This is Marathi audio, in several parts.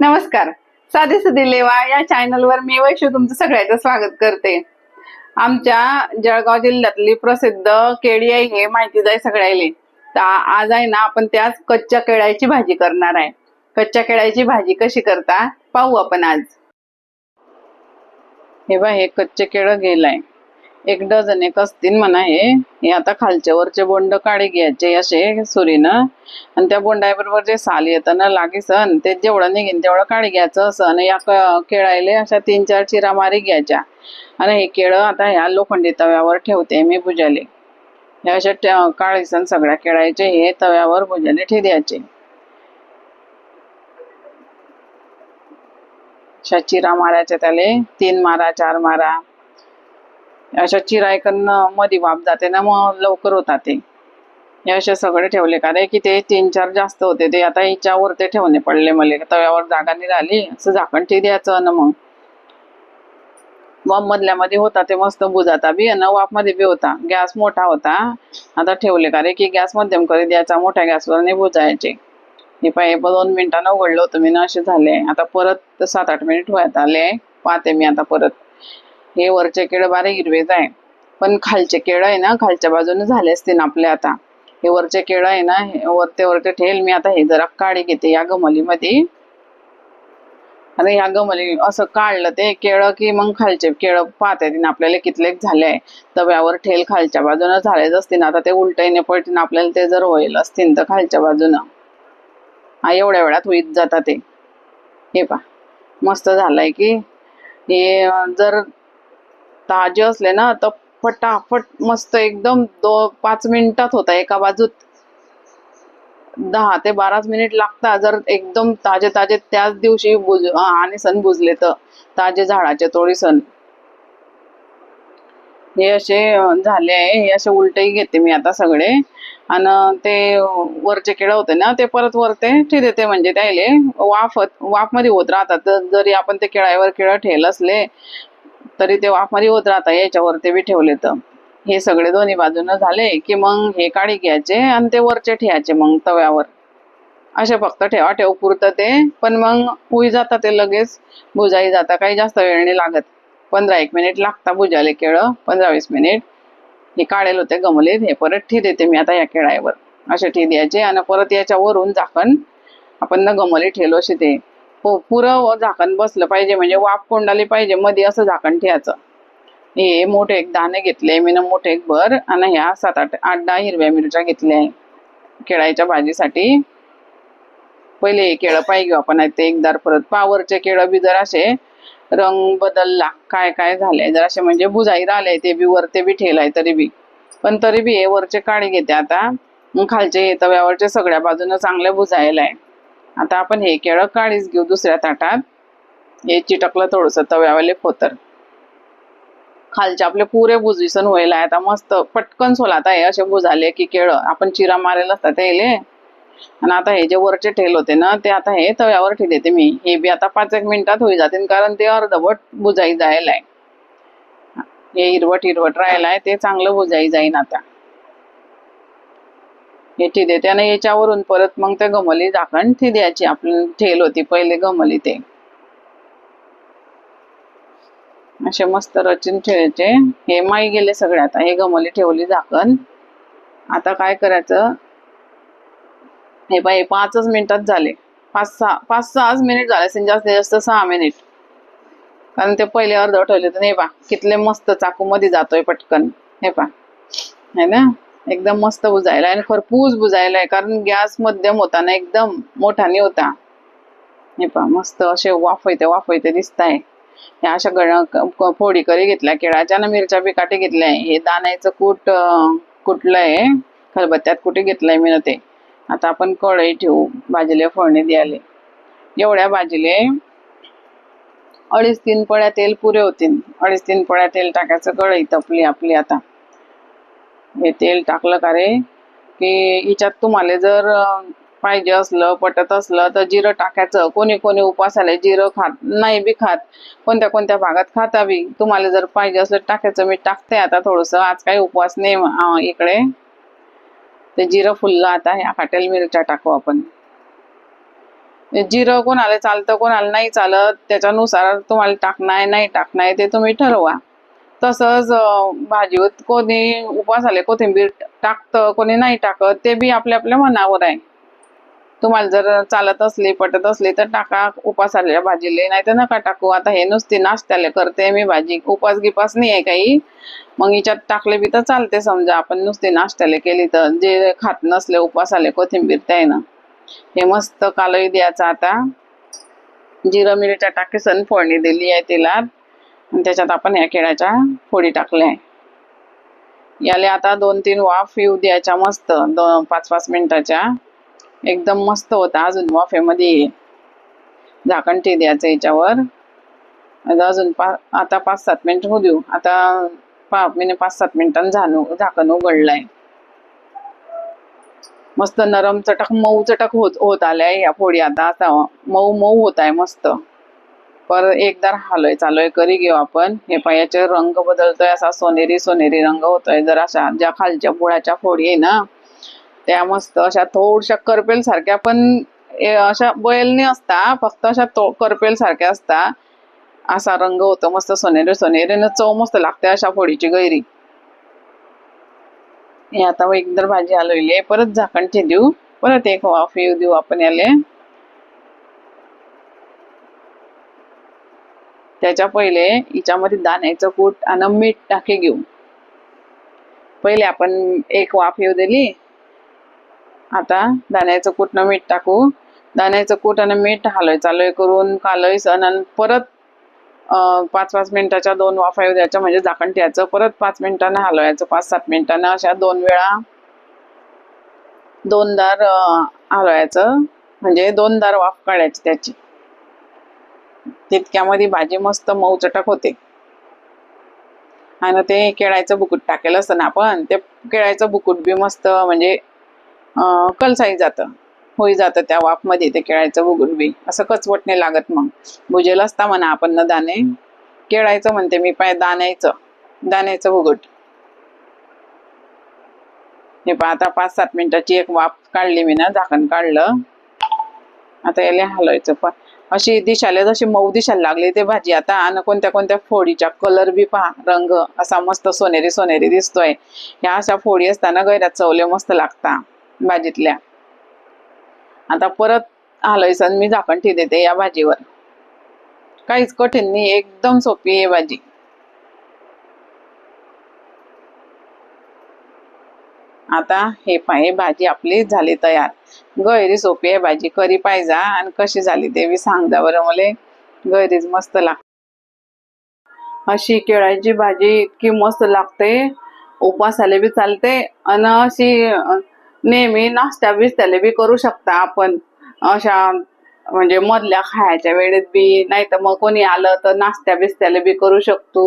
नमस्कार. साधे सुधी लेवा या चॅनलवर मी वैशू तुमचं सगळ्याचं स्वागत करते. आमच्या जळगाव जिल्ह्यातली प्रसिद्ध केळी आहे हे माहिती जाय सगळ्याले. तर आज आहे ना आपण त्याच कच्च्या केळ्याची भाजी करणार आहे. कच्च्या केळ्याची भाजी कशी करता पाहू आपण आज. हे बा हे कच्चे केळं गेलाय. एक डझन एक असतील म्हणा हे. आता खालच्या वरचे बोंड काढे घ्यायचे असे सुरीनं. आणि त्या बोंडाबरोबर जे साल येतं ना लागीसन ते जेवढं निघेन तेवढं काढे घ्यायचं असं. आणि या केळायले अशा तीन चार चिरा मारी घ्यायच्या. आणि हे केळं आता ह्या लोखंडी तव्यावर ठेवते मी भुजाले. ह्या अशा ट- काळीसन सगळ्या केळायचे हे तव्यावर भुजाले ठे द्यायचे. अशा चिरा मारायच्या त्याले. तीन मारा चार मारा. अशा चिरायकनमध्ये वाप जाते ना मग लवकर होतात ते. हे असे सगळे ठेवले का रे की ते तीन चार जास्त होते. ते आता हिच्यावर ते ठेवणे पडले मला. तव्यावर जागा निघाली राहिली असं झाकण ते द्यायचं ना मग. वाफ मधल्या मध्ये होता ते मस्त बुजाता बी. आणि वाफमध्ये बी होता. गॅस मोठा होता. आता ठेवले का रे की गॅस मध्यम करी द्यायचा मोठ्या गॅसवर नाही बुजायचे. हे पाय दोन मिनिटानं उघडलं होतं मी ना असे झाले. आता परत सात आठ मिनिट व्हायत आले. पाहते मी आता परत. हे वरचे केळं बारे हिरवेच आहे. पण खालचे केळं आहे ना खालच्या बाजूने झाले असतील आपले आता. हे वरचे केळं आहे ना हे वरते वरते ठेल. मी आता हे जरा काढी घेते या गमलीमध्ये. आणि ह्या गमली असं काढलं ते केळं की मग खालचे केळं पाहता येतील. आपल्याला कितले झाले आहे. तव्यावर ठेल खालच्या बाजूनं झालेच असतील. आता ते उलटईने पडतील. आपल्याला ते जर होईल असतील तर खालच्या बाजूनं. हा एवढ्या वेळात होईत जातात ते. हे पा मस्त झालंय की. हे जर आता ताजे असले ना तर फटाफट मस्त एकदम दो पाच मिनिटात होता एका बाजूत. दहा ते बाराच मिनिट लागता जर एकदम ताजे ताजे त्याच दिवशी बुज आणि सण बुजले तर. ताजे झाडाचे तोडी सण. हे असे झाले आहे हे असे उलटही घेते मी आता सगळे. आणि ते वरचे केळं होते ना ते परत वरते ठे देते म्हणजे त्याले वाफ वाफमध्ये होत राहतात. जरी आपण ते केळावर केळं ठेल असले तरी ते वाफारी होत राहता याच्यावर ते बी ठेवले तर. हे सगळे दोन्ही बाजूनं झाले की मग हे काढी घ्यायचे आणि ते वरचे ठेवायचे मग तव्यावर. असे फक्त ठेवा ठेव पुरतं ते पण मग हुई जाता ते लगेच बुजाई जाता काही जास्त वेळ नाही लागत. पंधरा एक मिनिट लागता बुजाले केळं पंधरा वीस मिनिट. हे काढेल होते गमलेत हे परत ठी देते मी आता या केळावर असे ठी द्यायचे आणि परत याच्यावरून झाकण आपण ना गमले ठेलो असे ते हो पुरं झाकण बसलं पाहिजे म्हणजे वाफ कोंडाली पाहिजे मध्ये असं झाकण ठेवायचं. हे मोठे एक दाणे घेतले मी ना मोठे एक भर आणि ह्या सात आठ आठ दहा हिरव्या मिरच्या घेतल्या. आहे केळाच्या भाजीसाठी पहिले हे केळं पाहिजे घेऊ आपण ते एकदार परत. पावरचे केळं बी जर असे रंग बदलला काय काय झालंय? जर असे म्हणजे बुजाई राहिले ते बी वर ते बी ठेलाय तरी बी. पण तरी बी हे वरचे काळी घेते आता. खालचे तव्यावरचे सगळ्या बाजूने चांगले बुजायला आहे आता आपण हे केळं काळीच घेऊ दुसऱ्या ताटात. हे चिटकलं थोडंसं तव्यावाले फोतर. खालचे आपले पुरे बुजविसन व्हायला आहे आता मस्त पटकन सोला. आता हे असे भुजाले की केळं आपण चिरा मारेल असतात त्याले आणि आता हे जे वरचे ठेल होते ना ते आता हे तव्यावर ठेवते मी. हे बी आता पाच एक मिनिटात होई जातील कारण ते अर्धवट बुजाई जायला आहे हे हिरवट हिरवट राहिला आहे ते चांगलं बुजाई जाईन आता. हे ठी देते आणि याच्यावरून परत मग ते गमली झाकण ती द्यायची. आपली ठेल होती पहिले गमली ते. असे मस्त रचून ठेवायचे. हे माई गेले सगळे आता. हे गमली ठेवली झाकण. आता काय करायचं? हे बाई पाचच मिनिटात झाले. पाच सहा पाच सहाच मिनिट झाले. असेल जास्तीत जास्त सहा मिनिट. कारण ते पहिले अर्ध ठेवले तर हे पा कितले मस्त चाकू मध्ये जातोय पटकन. हे पा है ना? एकदम मस्त बुजायला आणि खरपूस बुजायला आहे कारण गॅस मध्यम होता ना एकदम मोठाने होता. हे पहा मस्त असे वाफयते वाफयते दिसताय. ह्या अशा गण फोडी करी घेतल्या केळाच्या ना मिरच्या बी काटे घेतल्या हे दाण्याचं कूट कुठलंय खलबत्त्यात कुठे घेतलंय मी ना ते. आता आपण कढई ठेवू भाजीले फोडणी द्यायला. एवढ्या भाजीले अडीच तीन पळ्या तेल पुरे होतील. अडीच तीन पळ्या तेल टाकायचं कढई तपली आपली आता. हे तेल टाकलं का रे? की हिच्यात तुम्हाला जर पाहिजे असलं पटत असलं तर जिरं टाकायचं. कोणी कोणी उपासाला जिरं खात नाही बी खात. कोणत्या कोणत्या भागात खाता बी. तुम्हाला जर पाहिजे असलं टाकायचं मी टाकते आता थोडंसं. आज काही उपवास नाही इकडे. ते जिरं फुललं आता ह्या हॉटेल मिरच्या टाकू आपण. जिरं कोणाला चालतं कोणाला नाही चालत त्याच्यानुसार तुम्हाला टाकणार नाही टाकणार ते तुम्ही ठरवा. तसंच भाजी भाजीत कोणी उपास आले कोथिंबीर टाकतं कोणी नाही टाकत ते बी आपल्या आपल्या मनावर आहे. तुम्हाला जर चालत असली पटत असली तर टाका उपास आलेल्या भाजीले नाही तर नका टाकू. आता हे नुसती नाश्त्याला करते मी भाजी. उपास गिपास नाही आहे काही. मग हिच्यात टाकले बी तर चालते समजा. आपण नुसती नाश्त्याला केली तर. जे खात नसले उपास आले कोथिंबीर त्यानं हे मस्त कालही द्यायचं आता. जिरं मिरच्या टाकेसन फोडणी दिली आहे तेलात आणि त्याच्यात आपण या केळ्याच्या फोडी टाकल्या. आहे याले आता दोन तीन वाफ येऊ द्यायच्या मस्त. दोन पाच पाच मिनिटाच्या. एकदम मस्त होता अजून वाफेमध्ये झाकण ते द्यायचं याच्यावर. आता अजून पा आता पाच सात मिनिट होऊ देऊ. आता पा मी पाच सात मिनिटांनी झानू झाकण उघडलंय. मस्त नरम चटक मऊ चटक होत होत आल्या या फोडी. आता आता मऊ मऊ होत आहे मस्त. पर एकदा हलोय चालोय करी घेऊ आपण? हे पायाचे रंग बदलतोय असा सोनेरी सोनेरी रंग होतोय. जर अशा ज्या खालच्या पोळ्याच्या फोडी आहे ना त्या मस्त अशा थोडशा करपेल सारख्या पण अशा बैलनी असता फक्त अशा तो करपेल सारख्या असता. असा रंग होतो मस्त सोनेरी सोनेरी चव मस्त लागते अशा फोडीची गैरी. हे आता एकदर भाजी हलवली आहे परत झाकण देऊ. परत एक वाफ येऊ देऊ आपण याले. त्याच्या पहिले हिच्यामध्ये दाण्याचं कूट आणि मीठ टाके घेऊ पहिले आपण एक वाफ येऊ दिली. आता दाण्याचं कूट न मीठ टाकू. दाण्याचं कूट आणि मीठ हालोय चालोय करून कालय आणि परत पाच पाच मिनिटाच्या दोन वाफा येऊ द्यायच्या म्हणजे झाकण ठेवायचं परत पाच मिनिटांना हलवायचं पाच सात मिनिटांना अशा दोन वेळा दोनदार हलवायचं. म्हणजे दोनदार वाफ काढायची त्याची. तितक्यामध्ये भाजी मस्त मऊ चटक होते. आणि ते केळायचं बुकुट टाकेल असतं ना आपण ते केळायचं बुकुट बी मस्त म्हणजे कलसाई जातं होई जातं त्या वाफमध्ये ते केळायचं बुकुट बी. असं कचवट नाही लागत मग. भुजेल असता म्हणा आपण न दाणे. केळायचं म्हणते मी पाय दाण्याचं दाण्याचं बुकुट. हे पहा आता पाच सात मिनिटाची एक वाफ काढली मी ना झाकण काढलं. आता याला हलवायचं पण अशी दिशाला जशी मऊ दिशाला लागली ते भाजी आता आणि कोणत्या कोणत्या फोडीच्या कलर बी पहा रंग असा मस्त सोनेरी सोनेरी दिसतोय. ह्या अशा फोडी असताना गैऱ्यात चवले मस्त लागता भाजीतल्या. आता परत हलवायचं मी झाकण ठेवते देते या भाजीवर. काहीच कठीण नाही एकदम सोपी आहे भाजी. आता हे पाहे भाजी आपली झाली तयार. गैरी सोपी आहे भाजी करी पाहिजा आणि कशी झाली ते बी सांग द्या बरं मला. गैरीच मस्त लागते अशी केळाची भाजी इतकी मस्त लागते. उपवासाला बी चालते. आणि अशी नेहमी नाश्ता बिस्त्याला बी करू शकता आपण. अशा म्हणजे मधल्या खायच्या वेळेत बी. नाही तर मग कोणी आलं तर नाश्त्या बिस्त्याला बी करू शकतो.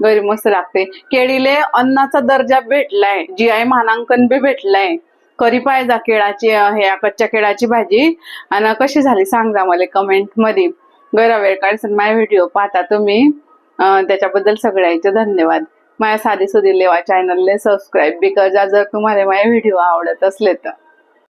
घरी मस्त लागते. केळीले अन्नाचा दर्जा भेटलाय. जी आय मानांकन बी भेटलाय. करी पाहिजा केळाची हे ह्या कच्च्या केळाची भाजी. आणि कशी झाली सांग जा मला कमेंटमध्ये गैरा वेळ काढसन माझे व्हिडिओ पाहता तुम्ही. त्याच्याबद्दल सगळ्यांचे धन्यवाद. माझ्या साधी सुधी लेवा चॅनलने सबस्क्राईब बी करा जर तुम्हाला माझे व्हिडिओ आवडत असले तर.